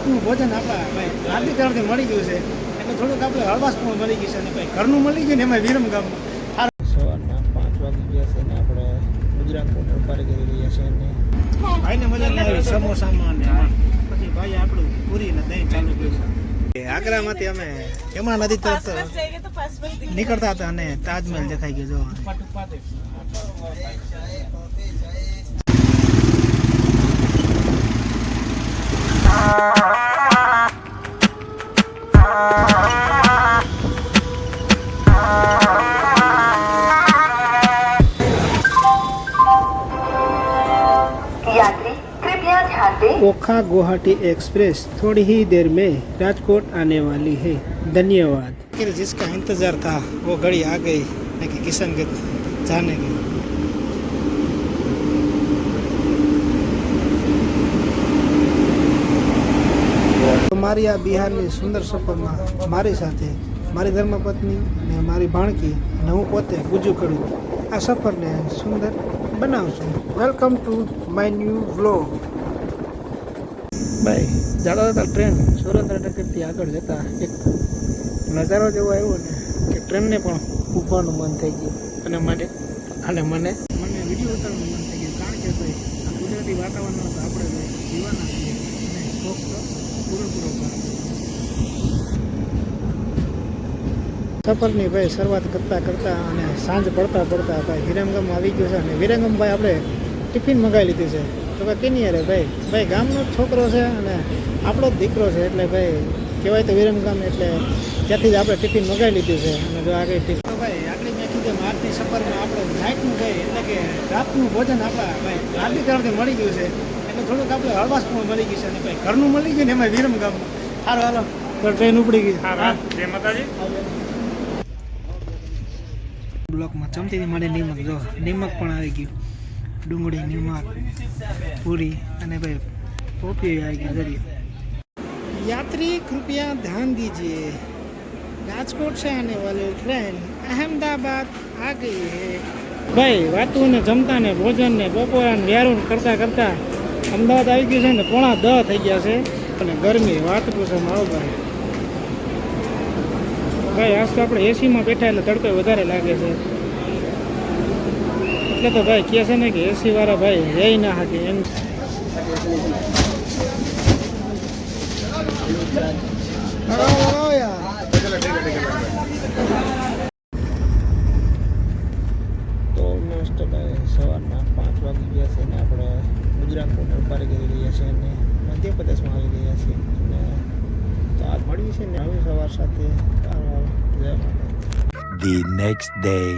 રાતનું ભોજન આપણા ભાઈ આદિ તરફથી મળી ગયું છે. એટલે થોડુંક આપણે હળવાશ પણ મળી ગયું છે અને ભાઈ ઘરનું મળી ગયું ને એમાં વિરમ ગામ સવારના પાંચ વાગી ગયા છે ને આપણે ગુજરાત બોર્ડર પાર કરી રહ્યા છે અને ભાઈને મજા આવી સમોસામાં ને પછી ભાઈ આપણું પૂરી ને દહીં ચાલુ કર્યું આગ્રામાંથી અમે યમુના નદી તરફ નીકળતા હતા અને તાજમહેલ દેખાઈ ગયો જો ओखा गुवाहाटी एक्सप्रेस थोड़ी ही देर में राजकोट आने वाली है धन्यवाद फिर जिसका इंतजार था वो घड़ी आ गई लेकिन किशनगंज जाने की તો મારી આ બિહારની સુંદર સફરમાં મારી સાથે મારી ધર્મપત્ની અને મારી ભાણકી અને હું પોતે ગુજુ કરું આ સફરને સુંદર બનાવશું welcome to my new vlog ભાઈ. જાડો હતા ટ્રેન સુરેન્દ્રનગરથી આગળ જતા એક નજારો જેવો આવ્યો ને કે ટ્રેનને પણ ઊભવાનું મન થઈ ગયું. અને મને? અને મને? મને વીડિયો ઉતારવાનું મન થઈ ગયું. કારણ કે ભાઈ આ કુદરતી વાતાવરણમાં તો આપણે જીવાના છીએ. અને શોખ તો પૂરેપૂરો સફરની ભાઈ શરૂઆત કરતાં કરતાં અને સાંજ પડતા પડતા ભાઈ વિરંગમ આવી ગયું છે. અને વિરંગમ ભાઈ આપણે ટિફિન મંગાવી લીધું છે. તો કે કેની અરે ભાઈ ભાઈ ગામનો છોકરો છે અને આપણો જ દીકરો છે એટલે ભાઈ કહેવાય તો વિરમગામ એટલે ત્યાંથી જ આપણે ટિફિન મંગાવી લીધું છે અને જો આગળ ટિફિન તો ભાઈ આગળ મેં કીધું આજની સફરમાં આપણે નાઇટનું ભાઈ એટલે કે રાતનું ભોજન આપણા ભાઈ આરતી તરફથી મળી ગયું છે. એટલે થોડુંક આપણે હળવાશ પણ મળી ગયું છે અને ભાઈ ઘરનું મળી ગયું ને એમાં વિરમગામ સારું હાલો. તો ટ્રેન ઉપડી ગઈ. હા જય માતાજી. બ્લોકમાં ચમચીથી મળે નિમક જો નિમક પણ આવી ગયું. ડુંગળી નિમક પૂરી અને ભાઈ પોપી આવી ગઈ જરી यात्री कृपया ध्यान दीजिए રાજકોટ से आने वाली ट्रेन अहमदाबाद आ गई है ભાઈ વાતું ને જમતા ને ભોજન ને બપોરા ને વ્યારું કરતા કરતા અમદાવાદ આવી ગયું છે ને પોણા દહ થઈ ગયા છે અને ગરમી વાત પૂછો મારો ભાઈ ભાઈ આજ તો આપણે એસીમાં બેઠા એટલે તડકો વધારે લાગે છે એટલે તો ભાઈ કહે છે ને કે એસી વાળા ભાઈ રે ના હાકે એમ. તો ઓલમોસ્ટ ભાઈ સવારના પાંચ વાગી ગયા છે ને આપણે ગુજરાત બોર્ડર પાર કરી રહ્યા છે અને મધ્યપ્રદેશમાં આવી ગયા છીએ. અને તો આ મળ્યું છે ને હવે સવાર સાથે જય માતા the next day.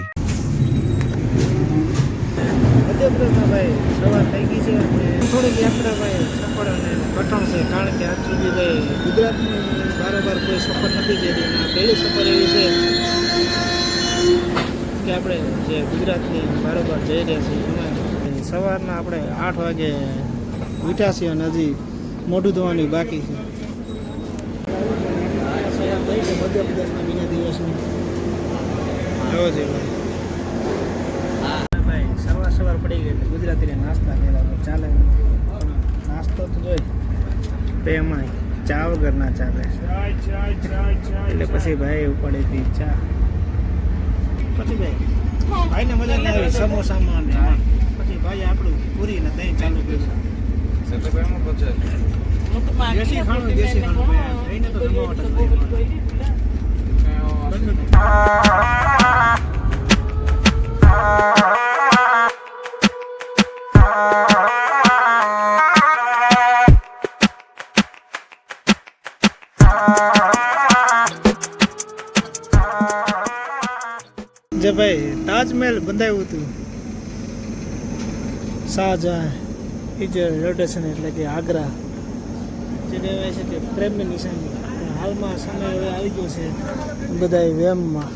ભાઈ સવાર થઈ ગઈ છે અને થોડીક યાત્રા ભાઈ સફળ અને કઠણ છે. કારણ કે આજ સુધી ભાઈ ગુજરાતની બારોબાર કોઈ સફર નથી કરી. અને પહેલી સફર એવી છે કે આપણે જે ગુજરાતની બારોબાર જઈ રહ્યા છીએ. એમાં સવારના આપણે આઠ વાગે ઉઠ્યા અને હજી મોઢું ધોવાની બાકી છે. મધ્યપ્રદેશના બીજા દિવસની. જોવો છે ભાઈ ભાઈ સવાર સવાર ગઈ નાસ્તા કર્યા તો ચાલે. નાસ્તો તો જોઈ. તો એમાં ચા વગર ના ચાલે. એટલે પછી ભાઈ ઉપાડી હતી ચા. પછી ભાઈ ભાઈને મજા નહીં આવી સમોસામાં ને પછી ભાઈ આપણું પૂરી ને દહીં ચાલુ કર્યું. દેશી ખાણું દેશી ખાણું દહીંને તો જમાવટ જ જે ભાઈ તાજમહેલ બંધાવ્યું હતું. શાહજહાં એ જે રેલવે એટલે કે આગ્રા, જે કહેવાય છે કે પ્રેમની નિશાની. હાલમાં સમય હવે આવી ગયો છે બધા વેમમાં.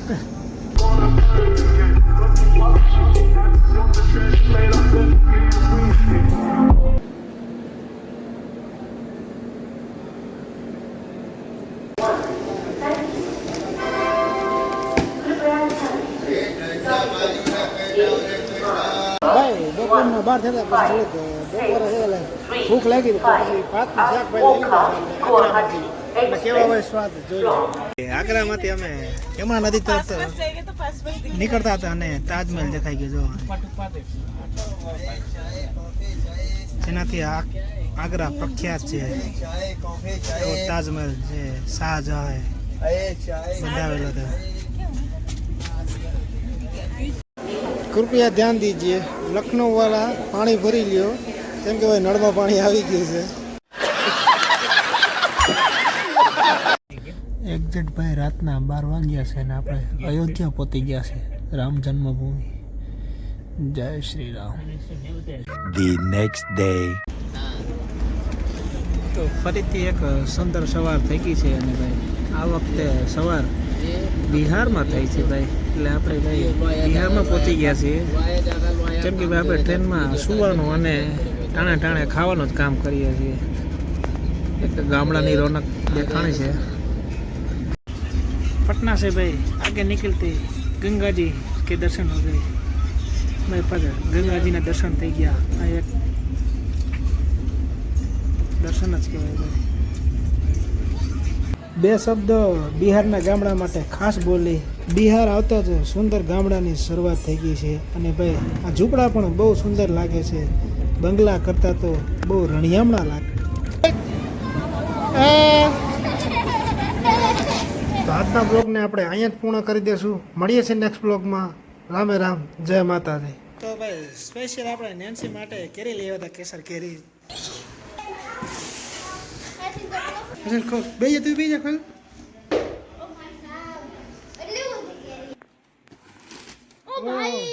બપોરના બાર થતા પછી બપોરે છે ભૂખ લાગી તો પછી ભાતનું શાક ભાઈ લઈ આગ્રામાંથી કેવા હોય સ્વાદ જોઈ આગ્રામાંથી અમે યમુના નદી તરફ નીકળતા હતા અને તાજમહેલ દેખાઈ ગયો જો. જેનાથી આ આગ્રા પ્રખ્યાત છે. તાજમહેલ છે શાહજહાં બંધાવેલો હતો. કૃપયા ધ્યાન દીજીએ. લખનઉ વાળા પાણી ભરી લ્યો કેમ કે ભાઈ નળમાં પાણી આવી ગયું છે. એક્ઝેક્ટ ભાઈ રાતના બાર વાગ્યા છે અને આપણે અયોધ્યા પહોંચી ગયા છે. રામ જન્મભૂમિ. જય Shri Ram. The next day તો ફરીથી એક સુંદર સવાર થઈ ગઈ છે અને ભાઈ આ વખતે સવાર બિહારમાં થઈ છે ભાઈ. એટલે આપણે ભાઈ બિહારમાં પહોંચી ગયા છીએ. જેમ કે આપણે ટ્રેનમાં સુવાનું અને ટાણે ટાણે ખાવાનું જ કામ કરીએ છીએ. એક ગામડાની રોનક દેખાણી છે. પટના સે ભાઈ, આગે નીકળતી ગંગાજી કે દર્શન હો ગઈ. ભાઈ પાછળ ગંગાજીના દર્શન થઈ ગયા. આ એક દર્શન જ કહેવાય ભાઈ. બે શબ્દ બિહારના ગામડા માટે ખાસ બોલી. બિહાર આવતા જ સુંદર ગામડાની શરૂઆત થઈ ગઈ છે. અને ભાઈ, આ ઝૂંપડા પણ બહુ સુંદર લાગે છે. બંગલા કરતાં તો બહુ રણિયામણા લાગે. તો આજના બ્લોગને આપણે અહીંયા જ પૂર્ણ કરી દઈશું મળીએ છીએ નેક્સ્ટ બ્લોગમાં. રામે રામ. જય માતાજી. તો ભાઈ સ્પેશિયલ આપણે નેન્સી માટે કેરી આવ્યા હતા, કેસર કેરી. જા તું બે જા ખોલ ઓ ભાઈ